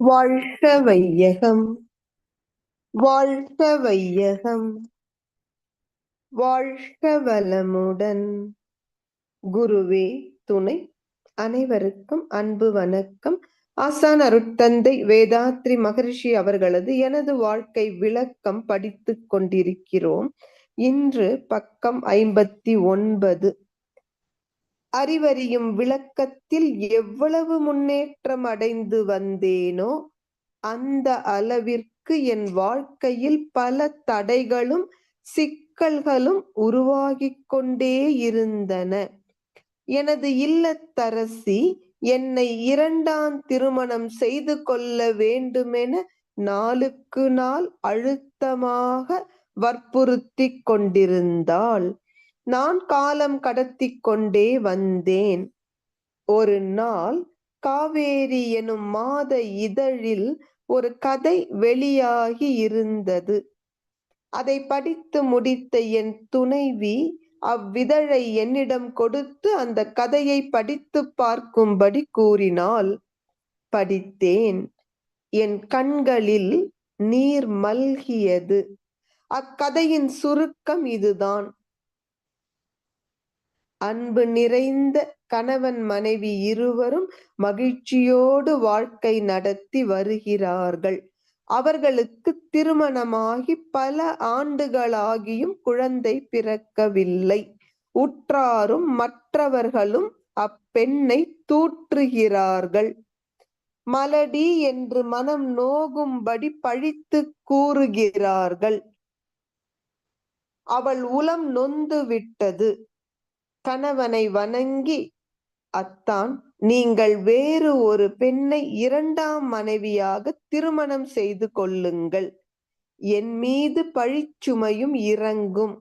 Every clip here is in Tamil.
வாழ்க வையகம் வாழ்க வையகம் வாழ்க வளமுடன் குருவே துணை. அனைவருக்கும் அன்பு வணக்கம். ஆசான் அருட்தந்தை வேதாத்ரி மகரிஷி அவர்களது எனது வாழ்க்கை விளக்கம் படித்துக் கொண்டிருக்கிறோம். இன்று பக்கம் ஐம்பத்தி ஒன்பது. அறிவறியும் விளக்கத்தில் எவ்வளவு முன்னேற்றம் அடைந்து வந்தேனோ அந்த அளவிற்கு என் வாழ்க்கையில் பல தடைகளும் சிக்கல்களும் உருவாகிக் கொண்டே இருந்தன. எனது இல்லத்தரசி என்னை இரண்டாம் திருமணம் செய்து கொள்ள வேண்டுமென நாளுக்கு நாள் அழுத்தமாக வற்புறுத்தி கொண்டிருந்தாள். நான் காலம் கடத்தி கொண்டே வந்தேன். ஒரு நாள் காவேரி எனும் மாத இதழில் ஒரு கதை வெளியாகி இருந்தது. அதை படித்து முடித்த என் துணைவி அவ்விதழை என்னிடம் கொடுத்து அந்த கதையை படித்து பார்க்கும்படி கூறினாள் படித்தேன். என் கண்களில் நீர் மல்கியது. அக்கதையின் சுருக்கம் இதுதான். அன்பு நிறைந்த கணவன் மனைவி இருவரும் மகிழ்ச்சியோடு வாழ்க்கை நடத்தி வருகிறார்கள். அவர்களுக்கு திருமணமாகி பல ஆண்டுகளாகியும் குழந்தை பிறக்கவில்லை. உற்றாரும் மற்றவர்களும் அப்பெண்ணை தூற்றுகிறார்கள். மலடி என்று மனம் நோகும்படி பழித்து கூறுகிறார்கள். அவள் உளம் நொந்து விட்டது கணவனை வணங்கி அத்தான் நீங்கள் வேறு ஒரு பெண்ணை இரண்டாம் மனைவியாக திருமணம் செய்து கொள்ளுங்கள். என் மீது பழிச்சுமையும் இறங்கும்.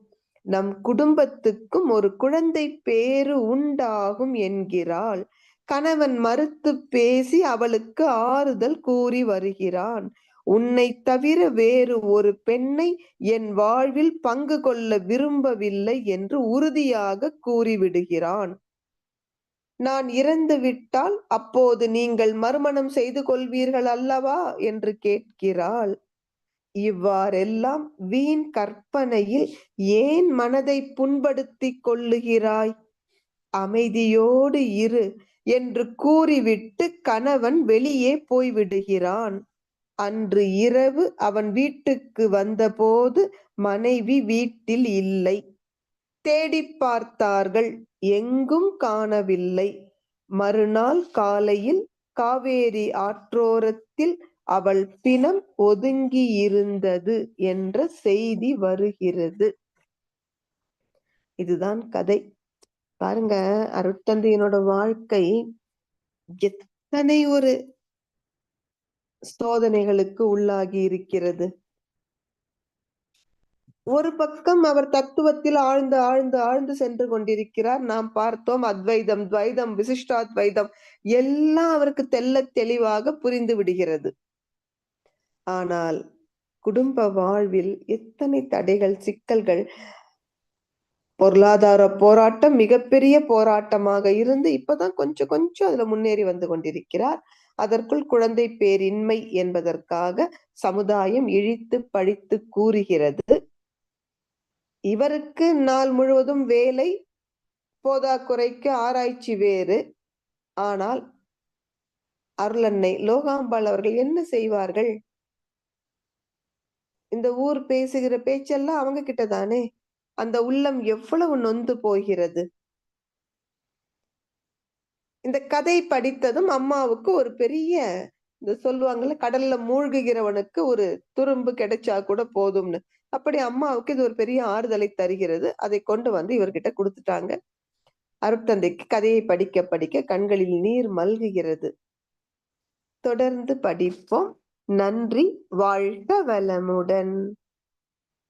நம் குடும்பத்துக்கும் ஒரு குழந்தை பேரு உண்டாகும் என்கிறாள். கணவன் மறுத்து பேசி அவளுக்கு ஆறுதல் கூறி வருகிறான். உன்னை தவிர வேறு ஒரு பெண்ணை என் வாழ்வில் பங்கு கொள்ள விரும்பவில்லை என்று உறுதியாக கூறிவிடுகிறான். நான் இறந்து விட்டால் அப்போது நீங்கள் மறுமணம் செய்து கொள்வீர்கள் அல்லவா? என்று கேட்கிறாள். இவ்வாறெல்லாம் வீண் கற்பனையில் ஏன் மனதை புண்படுத்தி கொள்ளுகிறாய்? அமைதியோடு இரு என்று கூறிவிட்டு கணவன் வெளியே போய்விடுகிறான். அன்று இரவு அவன் வீட்டுக்கு வந்தபோது மனைவி வீட்டில் இல்லை. தேடி பார்த்தார்கள் எங்கும் காணவில்லை. மறுநாள் காலையில் காவேரி ஆற்றோரத்தில் அவள் பிணம் ஒதுங்கி இருந்தது என்ற செய்தி வருகிறது. இதுதான் கதை. பாருங்க அருட்தந்தையனோட வாழ்க்கை எத்தனை ஒரு சோதனைகளுக்கு உள்ளாகி இருக்கிறது. ஒரு பக்கம் அவர் தத்துவத்தில் ஆழ்ந்து ஆழ்ந்து ஆழ்ந்து சென்று கொண்டிருக்கிறார். நாம் பார்த்தோம் அத்வைதம் துவைதம் விசிஷ்டாத்வைதம் எல்லாம் அவருக்கு தெல்ல தெளிவாக புரிந்து விடுகிறது. ஆனால் குடும்ப வாழ்வில் எத்தனை தடைகள் சிக்கல்கள் பொருளாதார போராட்டம் மிகப்பெரிய போராட்டமாக இருந்து இப்பதான் கொஞ்சம் கொஞ்சம் அதுல முன்னேறி வந்து கொண்டிருக்கிறார். அதற்குள் குழந்தை பேரின்மை என்பதற்காக சமுதாயம் இழித்து பழித்து கூறுகிறது. இவருக்கு நாள் முழுவதும் வேலை போதாக்குறைக்கு ஆராய்ச்சி வேறு. ஆனால் அருளன்னை லோகாம்பாள் அவர்கள் என்ன செய்வார்கள்? இந்த ஊர் பேசுகிற பேச்செல்லாம் அவங்க கிட்ட தானே? அந்த உள்ளம் எவ்வளவு நொந்து போகிறது? இந்த கதை படித்ததும் அம்மாவுக்கு ஒரு பெரிய இந்த சொல்லுவாங்கல்ல கடல்ல மூழ்குகிறவனுக்கு ஒரு துரும்பு கிடைச்சா கூட போதும்னு. அப்படி அம்மாவுக்கு இது ஒரு பெரிய ஆறுதலை தருகிறது. அதை கொண்டு வந்து இவர்கிட்ட கொடுத்துட்டாங்க. அருட்தந்தைக்கு கதையை படிக்க படிக்க கண்களில் நீர் மல்குகிறது. தொடர்ந்து படிப்போம். நன்றி. வாழ்க வளமுடன்.